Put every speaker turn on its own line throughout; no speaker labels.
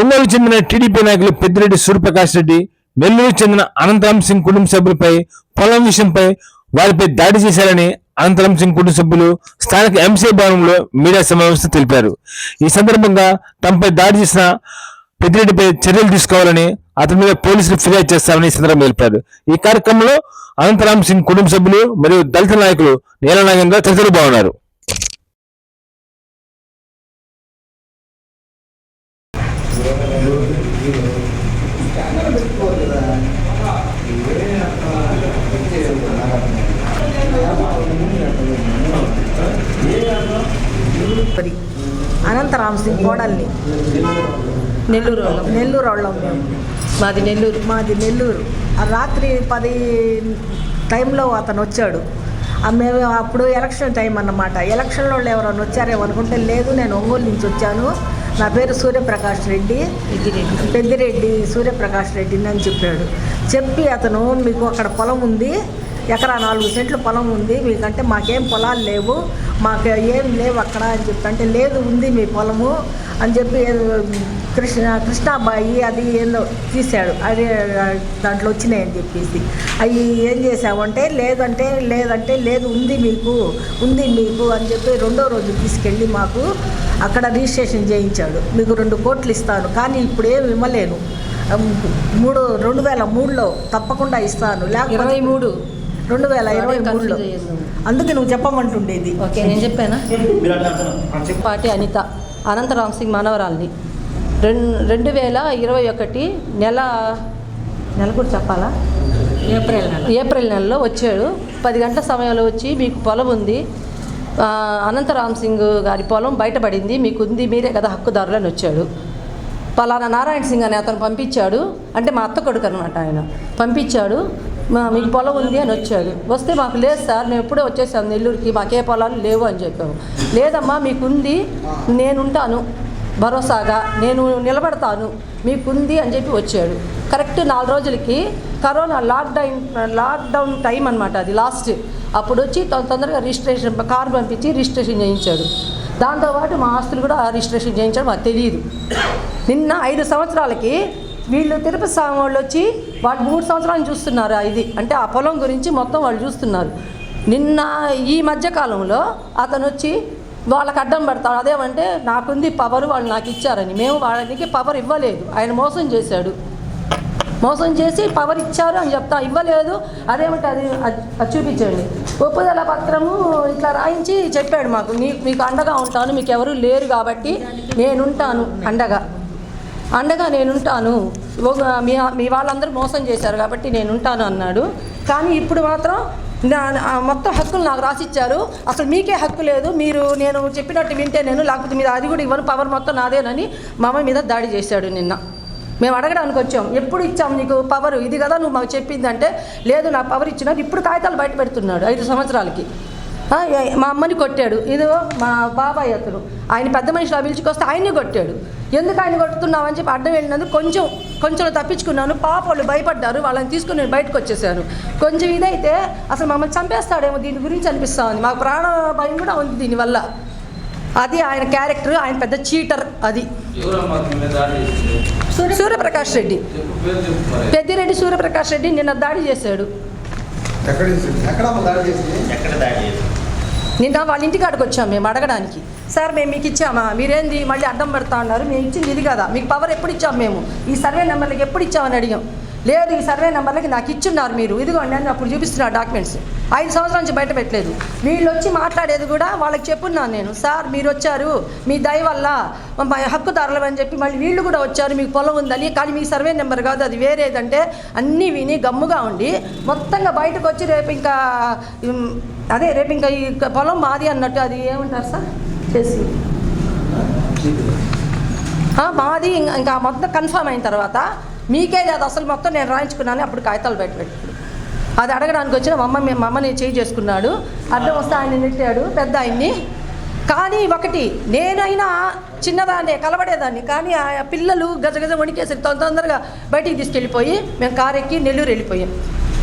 ఒంగోలు చెందిన టీడీపీ నాయకులు పెద్దిరెడ్డి సూర్యప్రకాష్ రెడ్డి నెల్లూరు చెందిన అనంతరామ్ సింగ్ కుటుంబ సభ్యులపై పొలం విషయంపై వారిపై దాడి చేశారని అనంతరామ్ సింగ్ కుటుంబ సభ్యులు స్థానిక ఎంసీ భవనంలో మీడియా సమావేశం తెలిపారు. ఈ సందర్భంగా తమపై దాడి చేసిన పెద్దిరెడ్డిపై చర్యలు తీసుకోవాలని అతని మీద పోలీసులు ఫిర్యాదు చేస్తామని ఈ సందర్భంగా తెలిపారు. ఈ కార్యక్రమంలో అనంతరామ్ సింగ్ కుటుంబ సభ్యులు మరియు దళిత నాయకులు నీల తదితరులు బాగున్నారు
అనంతరామ్ సింగ్ కోడల్ని.
నెల్లూరు వాళ్ళం.
నెల్లూరు వాళ్ళం మేము.
మాది నెల్లూరు.
మాది నెల్లూరు. ఆ రాత్రి పది టైంలో అతను వచ్చాడు. మేము అప్పుడు ఎలక్షన్ టైం అన్నమాట. ఎలక్షన్లో వాళ్ళు ఎవరైనా వచ్చారేమో అనుకుంటే లేదు నేను ఒంగోలు నుంచి వచ్చాను. నా పేరు సూర్యప్రకాష్ రెడ్డి.
పెద్దిరెడ్డి.
పెద్దిరెడ్డి సూర్యప్రకాష్ రెడ్డిని అని చెప్పాడు. చెప్పి అతను మీకు అక్కడ పొలం ఉంది. ఎకరా నాలుగు సెంట్లు పొలం ఉంది మీకంటే మాకేం పొలాలు లేవు మాకు ఏం లేవు అక్కడ అని చెప్పి అంటే లేదు ఉంది మీ పొలము అని చెప్పి కృష్ణ కృష్ణాబాయి అది ఏందో తీశాడు అది దాంట్లో వచ్చినాయని చెప్పేసి. అవి ఏం చేసామంటే లేదంటే లేదంటే లేదు ఉంది మీకు ఉంది మీకు అని చెప్పి రెండో రోజు తీసుకెళ్ళి మాకు అక్కడ రిజిస్ట్రేషన్ చేయించాడు. మీకు రెండు కోట్లు ఇస్తాను కానీ ఇప్పుడు ఏమి ఇవ్వలేను. మూడు రెండు వేల మూడులో తప్పకుండా ఇస్తాను.
ఇరవై
లేకపోతే
మూడు.
రెండు వేల ఇరవై మూడులో. అందుకే నువ్వు చెప్పమంటుండేది.
ఓకే నేను చెప్పానా? పాటి అనిత అనంతరామ్ సింగ్ మనవరాల్ని. రెండు రెండు వేల ఇరవై ఒకటి నెల నెల కూడా చెప్పాలా?
ఏప్రిల్ నెల.
ఏప్రిల్ నెలలో వచ్చాడు. పది గంటల సమయంలో వచ్చి మీకు పొలం ఉంది. ఆ, అనంతరామ్ సింగ్ గారి పొలం బయటపడింది. మీకు ఉంది మీరే కదా హక్కుదారులు అని వచ్చాడు. పలానా నారాయణ సింగ్ అని అతను పంపించాడు. అంటే మా అత్త కొడుకు అనమాట ఆయన. పంపించాడు. మీకు పొలం ఉంది అని వచ్చాడు వస్తే మాకు లేదు సార్ మేము ఎప్పుడే వచ్చేసాం నెల్లూరుకి మాకే పొలాలు లేవు అని చెప్పాము లేదమ్మా మీకుంది నేనుంటాను భరోసాగా నేను నిలబడతాను మీకుంది అని చెప్పి వచ్చాడు కరెక్ట్ నాలుగు రోజులకి కరోనా లాక్డౌన్ లాక్డౌన్ టైం అనమాట అది లాస్ట్. అప్పుడు వచ్చి తొందరగా రిజిస్ట్రేషన్ కారు పంపించి రిజిస్ట్రేషన్ చేయించాడు దాంతోపాటు మా ఆస్తులు కూడా రిజిస్ట్రేషన్ చేయించడం మాకు తెలియదు నిన్న ఐదు సంవత్సరాలకి వీళ్ళు తిరుపతి స్వామి వాళ్ళు వచ్చి వాళ్ళు మూడు సంవత్సరాలు చూస్తున్నారు ఇది? అంటే ఆ పొలం గురించి మొత్తం వాళ్ళు చూస్తున్నారు. నిన్న ఈ మధ్యకాలంలో అతను వచ్చి వాళ్ళకి అడ్డం పెడతాడు అదేమంటే నాకుంది పవర్ వాళ్ళు నాకు ఇచ్చారని. మేము వాళ్ళకి పవర్ ఇవ్వలేదు. ఆయన మోసం చేశాడు. మోసం చేసి పవర్ ఇచ్చారు అని చెప్తా ఇవ్వలేదు. అదేమంటే అది అది చూపించండి. ఒప్పుదల పత్రము ఇట్లా రాయించి చెప్పాడు మాకు. మీకు మీకు అండగా ఉంటాను మీకు ఎవరు లేరు కాబట్టి నేనుంటాను అండగా. అండగా నేనుంటాను. మీ మీ వాళ్ళందరూ మోసం చేశారు కాబట్టి నేనుంటాను అన్నాడు. కానీ ఇప్పుడు మాత్రం నా- మొత్తం హక్కులు నాకు రాసిచ్చారు. అసలు మీకే హక్కు లేదు. మీరు నేను చెప్పినట్టు వింటే నేను లేకపోతే మీరు అది కూడా ఇవ్వను. పవర్ మొత్తం నాదేనని మామ మీద దాడి చేశాడు నిన్న. మేము అడగడానికి వచ్చాం. ఎప్పుడు ఇచ్చాం నీకు పవర్? ఇది కదా నువ్వు మాకు చెప్పిందంటే లేదు నా పవర్ ఇచ్చినా ఇప్పుడు కాగితాలు బయట పెడుతున్నాడు ఐదు సంవత్సరాలకి. మా అమ్మని కొట్టాడు. ఇదిగో మా బాబాయ్ అతను. ఆయన పెద్ద మనిషిలా పిలుచుకొస్తే ఆయన్ని కొట్టాడు. ఎందుకు ఆయన కొట్టుతున్నావు అని చెప్పి అడ్డం వెళ్ళినందుకు కొంచెం కొంచెం తప్పించుకున్నాను. పాప వాళ్ళు భయపడ్డారు. వాళ్ళని తీసుకుని నేను బయటకు వచ్చేసాను. కొంచెం ఇదైతే అసలు మమ్మల్ని చంపేస్తాడేమో దీని గురించి అనిపిస్తూ ఉంది మాకు ప్రాణ భయం కూడా ఉంది దీనివల్ల అది ఆయన క్యారెక్టర్ ఆయన పెద్ద చీటర్ అది. సూర్యప్రకాష్ రెడ్డి. పెద్దిరెడ్డి సూర్యప్రకాష్ రెడ్డి నిన్న దాడి చేశాడు.
ఎక్కడ చేసింది? ఎక్కడ అమ్మ దాడి చేసింది
ఎక్కడ దాడి చేసి
నిన్న వాళ్ళ ఇంటికాడికి వచ్చాం మేము అడగడానికి. సార్ మేము మీకు ఇచ్చామా? మీరేంది? మళ్ళీ అడ్డం పెడతా ఉన్నారు మేము ఇచ్చింది ఇది కదా. మీకు పవర్ ఎప్పుడు ఇచ్చాం మేము? ఈ సర్వే నెంబర్లకి ఎప్పుడు ఇచ్చామని అడిగాం. లేదు ఈ సర్వే నెంబర్లకి నాకు ఇచ్చున్నారు మీరు. ఇదిగోండి అని అప్పుడు చూపిస్తున్నారు డాక్యుమెంట్స్. ఐదు సంవత్సరాల నుంచి బయట పెట్టలేదు. వీళ్ళు వచ్చి మాట్లాడేది కూడా వాళ్ళకి చెప్పున్నాను నేను. సార్ మీరు వచ్చారు. మీ దయ వల్ల మా హక్కుదారులు అని చెప్పి మళ్ళీ వీళ్ళు కూడా వచ్చారు. మీకు పొలం ఉందని. కానీ మీ సర్వే నెంబర్ కాదు. అది వేరేదంటే అన్నీ విని గమ్ముగా ఉండి మొత్తంగా బయటకు వచ్చి రేపు ఇంకా అదే రేపు ఇంకా ఈ పొలం మాది అన్నట్టు అది ఏమంటారు సార్? చేసి. మాది ఇంకా మొత్తం కన్ఫర్మ్ అయిన తర్వాత మీకేది అది అసలు మొత్తం నేను రాయించుకున్నాను అప్పుడు కాగితాలు బయట పెట్టాడు అది అడగడానికి వచ్చిన మా అమ్మ మా అమ్మని చేయి చేసుకున్నాడు. అడ్డం వస్తే ఆయన నెట్టాడు పెద్ద ఆయన్ని. కానీ ఒకటి నేనైనా చిన్నదాన్ని కలబడేదాన్ని. కానీ ఆ పిల్లలు గజగజ వణికేసి తొందర తొందరగా బయటికి తీసుకెళ్ళిపోయి మేము కారు ఎక్కి నెల్లూరు వెళ్ళిపోయాం.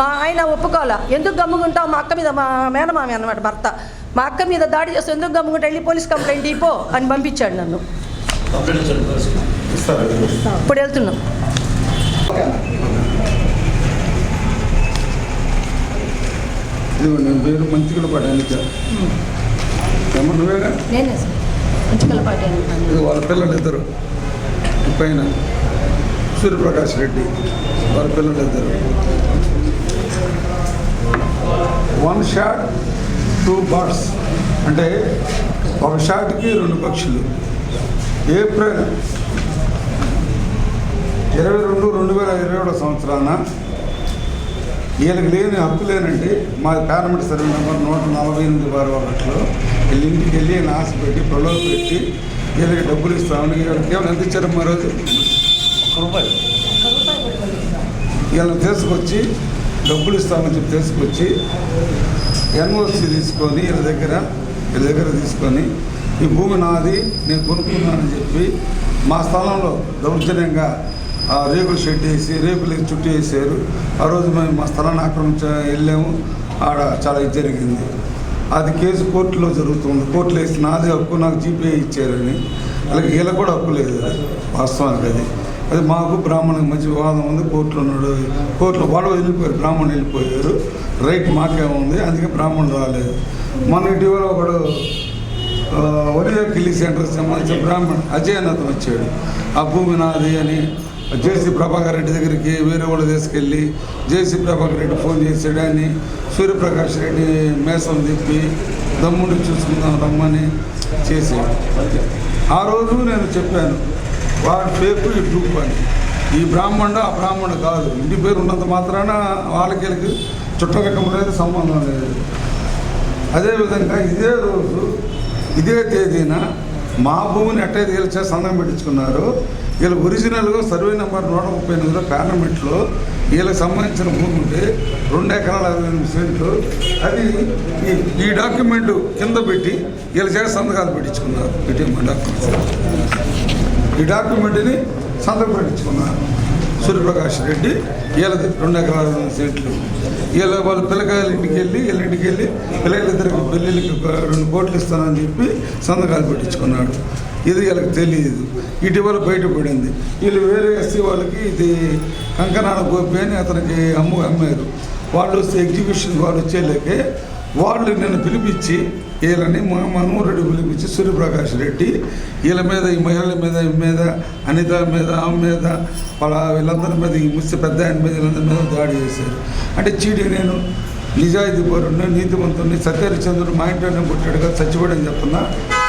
మా ఆయన ఒప్పుకోవాలా? ఎందుకు గమ్ముకుంటావు మా అక్క మీద మా మేనమామి అన్నమాట భర్త. మా అక్క మీద దాడి చేస్తే ఎందుకు గమ్ముకుంటా వెళ్ళి పోలీస్ కంప్లైంట్ ఇపో అని పంపించాడు నన్ను. ఇప్పుడు వెళ్తున్నాం.
నేను పేరు మంచిగా పడ్డాను ఏమో నువ్వేగా
నేనే సార్?
వాళ్ళ పిల్లలు ఇద్దరు. పైన సూర్యప్రకాష్ రెడ్డి వాళ్ళ పిల్లలు ఇద్దరు. వన్ షాట్ టూ బర్డ్స్ అంటే ఒక షాట్కి రెండు పక్షులు. ఏప్రిల్ ఇరవై రెండు రెండు వేల ఇరవై ఒకటో సంవత్సరాన వీళ్ళకి లేని హక్కు లేనండి మా పార్లమెంట్ సర్వే నెంబర్ నూట నలభై ఎనిమిది బారు ఒకటిలో వీళ్ళ ఇంటికి వెళ్ళి ఆశ పెట్టి ప్రలోభ పెట్టి వీళ్ళకి డబ్బులు ఇస్తామని వీళ్ళకి కేవలం ఎంత ఇచ్చారు మా రోజు ఒక్క రూపాయి. వీళ్ళని తీసుకొచ్చి డబ్బులు ఇస్తామని చెప్పి తీసుకొచ్చి ఎన్ఓసి తీసుకొని వీళ్ళ దగ్గర వీళ్ళ దగ్గర తీసుకొని ఈ భూమి నాది నేను కొనుక్కున్నానని చెప్పి మా స్థలంలో దౌర్జన్యంగా రేకులు షెడ్ వేసి రేకులు చుట్టూ వేసారు. ఆ రోజు మేము మా స్థలాన్ని ఆక్రమించ వెళ్ళాము. ఆడ చాలా ఇది జరిగింది. అది కేసు కోర్టులో జరుగుతుంది. కోర్టులో వేసి నాది హక్కు నాకు జీపీఏ ఇచ్చారని. అలాగే వీళ్ళకి కూడా హక్కు లేదు. వాస్తవానికి అది. అది మాకు బ్రాహ్మణుకి మంచి వివాదం ఉంది. కోర్టులో ఉన్నాడు కోర్టులో వాళ్ళు వెళ్ళిపోయారు. బ్రాహ్మణులు వెళ్ళిపోయారు. రైట్ మాకే ఉంది. అందుకే బ్రాహ్మణుడు రాలేదు. మన ఇటీవల ఒకడు ఆ, ఒరియా కిల్లీ సెంటర్ సంబంధించిన బ్రాహ్మణ్ అజయ్ అతను వచ్చాడు. ఆ భూమి నాది అని జేసీ ప్రభాకర్ రెడ్డి దగ్గరికి వేరే వాళ్ళు తీసుకెళ్ళి జేసీ ప్రభాకర్ రెడ్డి ఫోన్ చేశాడు. అని సూర్యప్రకాష్ రెడ్డి మేసం తిప్పి దమ్ముడు చూసుకుందాం రమ్మని చేశాడు. ఆ రోజు నేను చెప్పాను వాడి పేరు ఈ ట్రూప్ అని. ఈ బ్రాహ్మణుడు ఆ బ్రాహ్మణుడు కాదు. ఇంటి పేరు ఉన్నంత మాత్రాన వాళ్ళకి వీళ్ళకి సంబంధం లేదు. అదేవిధంగా ఇదే రోజు ఇదే తేదీన మా భూమిని ఎట్టయితే వీళ్ళు చేసి సంతకం పెట్టించుకున్నారు. వీళ్ళు ఒరిజినల్గా సర్వే నెంబర్ నూట ముప్పై ఎనిమిదిలో పార్లమెంట్లో వీళ్ళకి సంబంధించిన భూమి ఉంటే రెండు ఎకరాల అరవై ఎనిమిది సెంట్లు అది ఈ ఈ డాక్యుమెంట్ కింద పెట్టి వీళ్ళ చేసి సంతకాలు పెట్టించుకున్నారు. ఇటీవల డాక్యుమెంట్స్ ఈ డాక్యుమెంట్ని సంతకం పెట్టించుకున్నారు. సూర్యప్రకాష్ రెడ్డి వీళ్ళది రెండు ఎకరాల సెంట్లు. వీళ్ళ వాళ్ళ పిల్లకాయల ఇంటికి వెళ్ళి వీళ్ళ ఇంటికి వెళ్ళి పిల్లలిద్దరికి పెళ్ళిళ్ళకి రెండు కోట్లు ఇస్తానని చెప్పి సంతకాలు పెట్టించుకున్నాడు. ఇది వీళ్ళకి తెలియదు. ఇటీవల బయటపడింది. వీళ్ళు వేరే ఎస్సీ వాళ్ళకి ఇది కంకనాడ గోపి అని అతనికి అమ్ము అమ్మారు. వాళ్ళు వస్తే ఎగ్జిబిషన్ వాళ్ళు వచ్చేలేకే వాళ్ళు నిన్ను పిలిపించి వీళ్ళని మా మనోహరెడ్డి పిలిపించి సూర్యప్రకాష్ రెడ్డి వీళ్ళ మీద ఈ మహిళల మీద ఈ మీద అనిత మీద ఆమె మీద వాళ్ళ వీళ్ళందరి మీద ఈ ముస్తి పెద్ద ఆయన మీద వీళ్ళందరి మీద దాడి చేశారు. అంటే చీడి నేను నిజాయితీ పరుణ్ణి నీతివంతుడిని సత్యహరిచంద్రుడు మా ఇంట్లోనే పుట్టాడు కదా చచ్చిపోయాడని చెప్తున్నా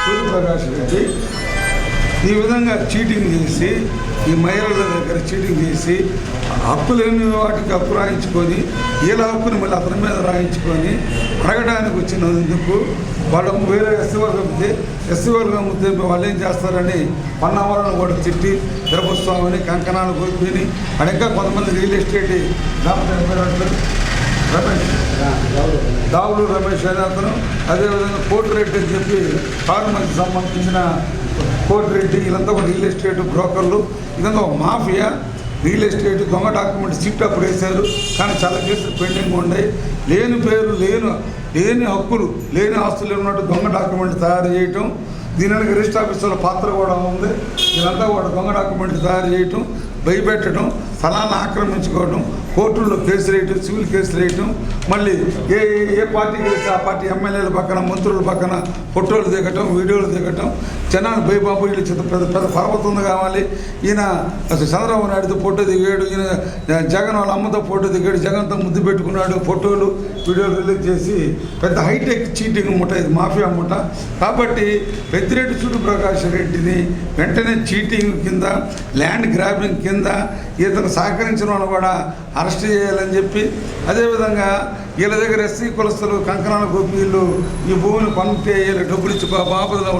సూర్యప్రకాష్ రెడ్డి. ఈ విధంగా చీటింగ్ చేసి ఈ మహిళల దగ్గర చీటింగ్ చేసి అప్పులేని వాటికి అప్పు రాయించుకొని వీళ్ళ అప్పుని మళ్ళీ అతని మీద రాయించుకొని అడగడానికి వచ్చినందుకు వాళ్ళు వేరే ఎస్సీ వర్గం ఉంది. ఎస్సీ వర్గం ఉంది వాళ్ళు ఏం చేస్తారని పన్నవరం కూడా తిట్టి తిరుపతిస్వామిని కంకణాలు కొరిపిని అక్కడ ఇంకా కొంతమంది రియల్ ఎస్టేట్ దాంట్లో రమేష్. దావులు రమేష్ అనే అతను. అదేవిధంగా కోటిరెడ్డి అని చెప్పి ఫార్మర్కి సంబంధించిన కోటిరెడ్డి వీళ్ళంతా కూడా రియల్ ఎస్టేట్ బ్రోకర్లు. ఇదంతా ఒక మాఫియా. రియల్ ఎస్టేట్ దొంగ డాక్యుమెంట్ సీట్ అప్పుడు వేశారు. కానీ చాలా కేసులు పెండింగ్ ఉన్నాయి. లేని పేరు లేని లేని హక్కులు లేని ఆస్తులు ఉన్నట్టు దొంగ డాక్యుమెంట్ తయారు చేయటం. దీనికి రిజిస్టర్ ఆఫీసుల పాత్ర కూడా ఉంది. వీళ్ళంతా కూడా దొంగ డాక్యుమెంట్ తయారు చేయటం భయపెట్టడం స్థలాన్ని ఆక్రమించుకోవడం కోర్టుల్లో కేసులు వేయటం సివిల్ కేసులు వేయటం మళ్ళీ ఏ ఏ పార్టీ గెలిస్తే ఆ పార్టీ ఎమ్మెల్యేల పక్కన మంత్రుల పక్కన ఫోటోలు దిగటం వీడియోలు దిగటం జనాలు భయబాబు వీళ్ళు చిత్త పెద్ద పెద్ద పర్వతం కావాలి. ఈయన అసలు చంద్రబాబు నాయుడుతో ఫోటో దిగాడు ఈయన జగన్ వాళ్ళ అమ్మతో ఫోటో దిగాడు జగన్తో ముద్దు పెట్టుకున్నాడు ఫోటోలు వీడియోలు రిలీజ్ చేసి పెద్ద హైటెక్ చీటింగ్ ముఠ ఇది మాఫియా ముఠ కాబట్టి పెద్దిరెడ్డి సూర్యప్రకాష్ రెడ్డిని వెంటనే చీటింగ్ కింద ల్యాండ్ గ్రాబింగ్ కింద ఇతను సహకరించిన వాళ్ళు కూడా అరెస్ట్ చేయాలని చెప్పి అదేవిధంగా వీళ్ళ దగ్గర ఎస్సీ కులస్తులు కంకణాల గోపీలు ఈ భూమిని పంపితే డబ్బులు ఇచ్చి బాపదలో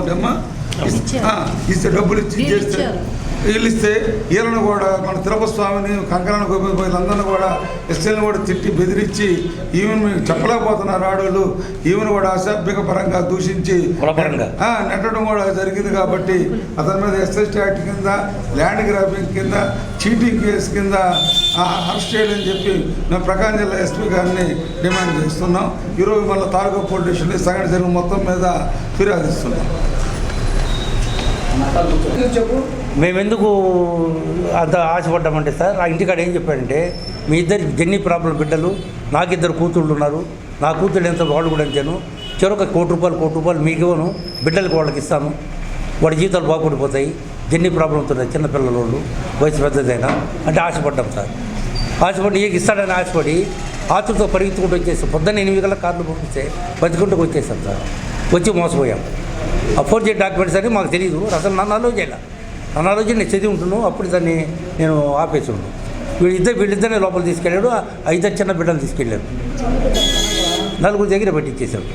ఇచ్చారు.
ఆ, ఇస్తే డబ్బులు ఇచ్చి
వీళ్ళు
ఇస్తే వీళ్ళని కూడా మన తిరుపతి స్వామిని కంకణాల గోపి వీళ్ళందరినీ కూడా ఎస్ఎల్ని కూడా తిట్టి బెదిరించి ఈవెన్ మేము చెప్పలేకపోతున్నారు ఆడవాళ్ళు ఈవెన్ కూడా అసభ్యక పరంగా దూషించి నెట్టడం కూడా జరిగింది కాబట్టి అతని మీద ఎస్ఎస్టీ యాక్ట్ కింద ల్యాండ్ గ్రాబింగ్ కింద చీటింగ్ కేసు కింద ఆ, అరెస్ట్ చేయాలని చెప్పి మేము ప్రకాశం జిల్లా ఎస్పీ గారిని డిమాండ్ చేస్తున్నాం. ఈరోజు మళ్ళీ తాలూకా పోలీస్ స్టేషన్ సంఘటన జరిగిన మొత్తం మీద ఫిర్యాదు ఇస్తున్నాం.
చెప్పు. మేమెందుకు అంత ఆశపడ్డామంటే సార్ ఆ ఇంటికాడ ఏం చెప్పాడంటే మీ ఇద్దరు జెన్నీ ప్రాబ్లం బిడ్డలు నాకు ఇద్దరు కూతుళ్ళు ఉన్నారు నా కూతుళ్ళు ఎంత వాళ్ళు కూడా అంతేను చెరొక కోటి రూపాయలు కోటి రూపాయలు మీకు ఇవ్వను బిడ్డలకు వాళ్ళకి ఇస్తాను. వాడి జీవితాలు బాగుపడిపోతాయి జెన్నీ ప్రాబ్లంతో చిన్నపిల్లల వాళ్ళు వయసు పెద్దదైనా. అంటే ఆశపడ్డాం సార్. ఆశపడి నీకు ఇస్తాడని ఆశపడి ఆతులతో పరిగెత్తుకుంటూ వచ్చేసి పొద్దున్న ఎనిమిది గల కార్లు పంపిస్తే బతికుంటూ వచ్చేసాం సార్. వచ్చి మోసపోయాం. ఆ ఫోర్ జీ డాక్యుమెంట్స్ అని మాకు తెలియదు అసలు నన్ను అలో చేయాలి. అనారోగ్యం నేను చదివి ఉంటున్నాను అప్పుడు దాన్ని నేను ఆపేసి ఉన్నాను వీళ్ళిద్దరు వీళ్ళిద్దరినే లోపల తీసుకెళ్ళాడు ఆ ఇద్దరు చిన్న బిడ్డలు తీసుకెళ్ళాడు. నలుగురు దగ్గర పెట్టించేశాడు